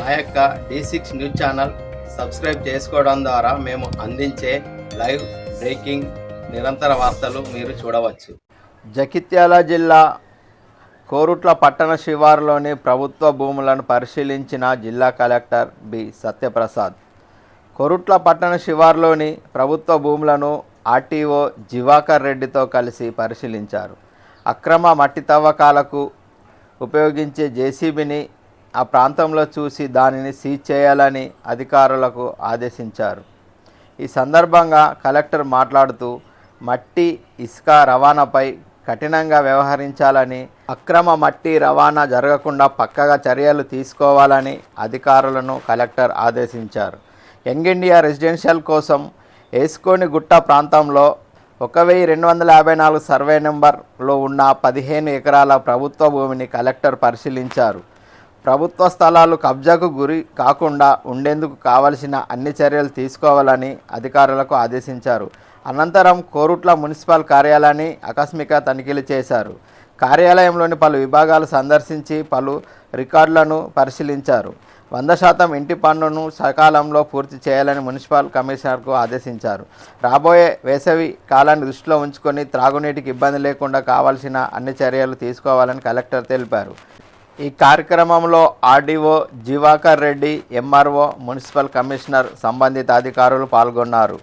మా యొక్క D six news channel subscribe చేసుకోవడం ద్వారా మేము అందించే లైవ్ బ్రేకింగ్ నిరంతర వార్తలు మీరు చూడవచ్చు. జగిత్యాల జిల్లా కోరుట్ల పట్టణ శివారులోని ప్రభుత్వ భూములను పరిశీలించిన జిల్లా కలెక్టర్ బి సత్యప్రసాద్. కొరుట్ల పట్టణ శివార్లోని ప్రభుత్వ భూములను ఆర్టీఓ జివాకర్ రెడ్డితో కలిసి పరిశీలించారు. అక్రమ మట్టి తవ్వకాలకు ఉపయోగించే జేసీబీని ఆ ప్రాంతంలో చూసి దానిని సీజ్ చేయాలని అధికారులకు ఆదేశించారు. ఈ సందర్భంగా కలెక్టర్ మాట్లాడుతూ మట్టి ఇసుక రవాణాపై కఠినంగా వ్యవహరించాలని అక్రమ మట్టి రవాణా జరగకుండా పక్కగా చర్యలు తీసుకోవాలని అధికారులను కలెక్టర్ ఆదేశించారు. యంగ్ ఇండియా రెసిడెన్షియల్ కోసం ఏసుకోని గుట్ట ప్రాంతంలో ఒక వెయ్యి రెండు వందల యాభై నాలుగు సర్వే నెంబర్లో ఉన్న పదిహేను ఎకరాల ప్రభుత్వ భూమిని కలెక్టర్ పరిశీలించారు. ప్రభుత్వ స్థలాలు కబ్జాకు గురి కాకుండా ఉండేందుకు కావలసిన అన్ని చర్యలు తీసుకోవాలని అధికారులకు ఆదేశించారు. అనంతరం కోరుట్ల మున్సిపల్ కార్యాలయాన్ని ఆకస్మిక తనిఖీలు చేశారు. కార్యాలయంలోని పలు విభాగాలు సందర్శించి పలు రికార్డులను పరిశీలించారు. వంద శాతం ఇంటి పన్నును సకాలంలో పూర్తి చేయాలని మున్సిపల్ కమిషనర్కు ఆదేశించారు. రాబోయే వేసవి కాలాన్ని దృష్టిలో ఉంచుకొని త్రాగునీటికి ఇబ్బంది లేకుండా కావాల్సిన అన్ని చర్యలు తీసుకోవాలని కలెక్టర్ తెలిపారు. ఈ కార్యక్రమంలో RDO Jivakar Reddy MRO municipal commissioner సంబంధిత అధికారులు పాల్గొన్నారు.